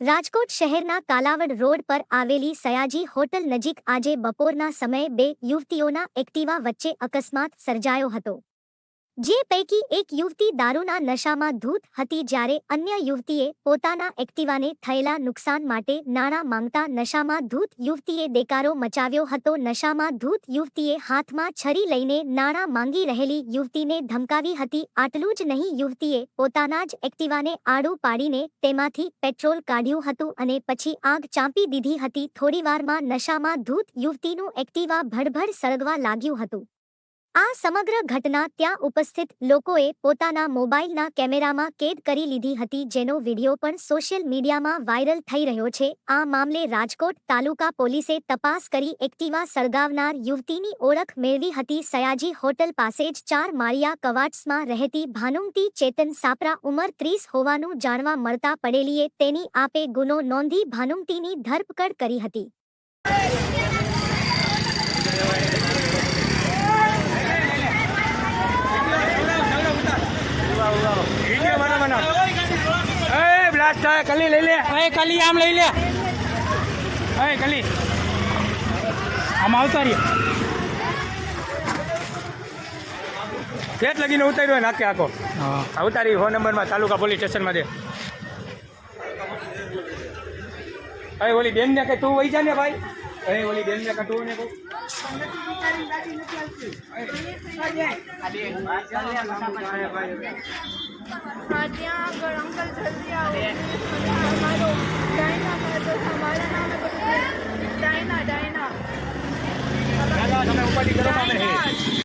રાજકોટ શહેરના કાલાવડ રોડ પર આવેલી સયાજી હોટલ નજીક આજે બપોરના સમયે બે યુવતીઓના એક્ટિવા વચ્ચે અકસ્માત સર્જાયો હતો. જે પૈકી એક યુવતી દારૂના નશામાં ધૂત હતી જ્યારે અન્ય યુવતીએ પોતાના એક્ટિવાને થયેલા નુકસાન માટે નાણાં માંગતા નશામાં ધૂત યુવતીએ દેકારો મચાવ્યો હતો. નશામાં ધૂત યુવતીએ હાથમાં છરી લઈને નાણાં માંગી રહેલી યુવતીને ધમકાવી હતી. આટલું જ નહીં, યુવતીએ પોતાના જ એક્ટિવાને આડું પાડીને તેમાંથી પેટ્રોલ કાઢ્યું હતું અને પછી આગ ચાંપી દીધી હતી. થોડીવારમાં નશામાં ધૂત યુવતીનું એક્ટિવા ભડભડ સળગવા લાગ્યું હતું. આ સમગ્ર ઘટના ત્યાં ઉપસ્થિત લોકોએ પોતાના મોબાઈલના કેમેરામાં કેદ કરી લીધી હતી, જેનો વીડિયો પણ સોશિયલ મીડિયામાં વાયરલ થઈ રહ્યો છે. આ મામલે રાજકોટ તાલુકા પોલીસે તપાસ કરી એક્ટિવા સળગાવનાર યુવતીની ઓળખ મેળવી હતી. સયાજી હોટલ પાસે જ ચાર માળિયા કવાટ્સમાં રહેતી ભાનુમતી ચેતન સાપરા ઉંમર ત્રીસ હોવાનું જાણવા મળતા પડેલીએ તેની આપે ગુનો નોંધી ભાનુમતીની ધરપકડ કરી હતી વીડિયો બનો બનો એ બ્લાસ્ટ કલી લઈ લે. એ કલી આમ લઈ લે. એ કલી. આમ આવતા રહ્યો ફ્લેટ લગીને ઉતાર્યો હોય નાખે આખો હા. ઉતારી ફોન નંબરમાં તાલુકા પોલીસ સ્ટેશનમાં દે. અરે ઓલી બેન ને કે તું વહી જા ને ભાઈ. અરે ઓલી બેન ને કે તું ને કહું. હા ત્યાં આગળ અંકલ જલ્દી આવો. મારો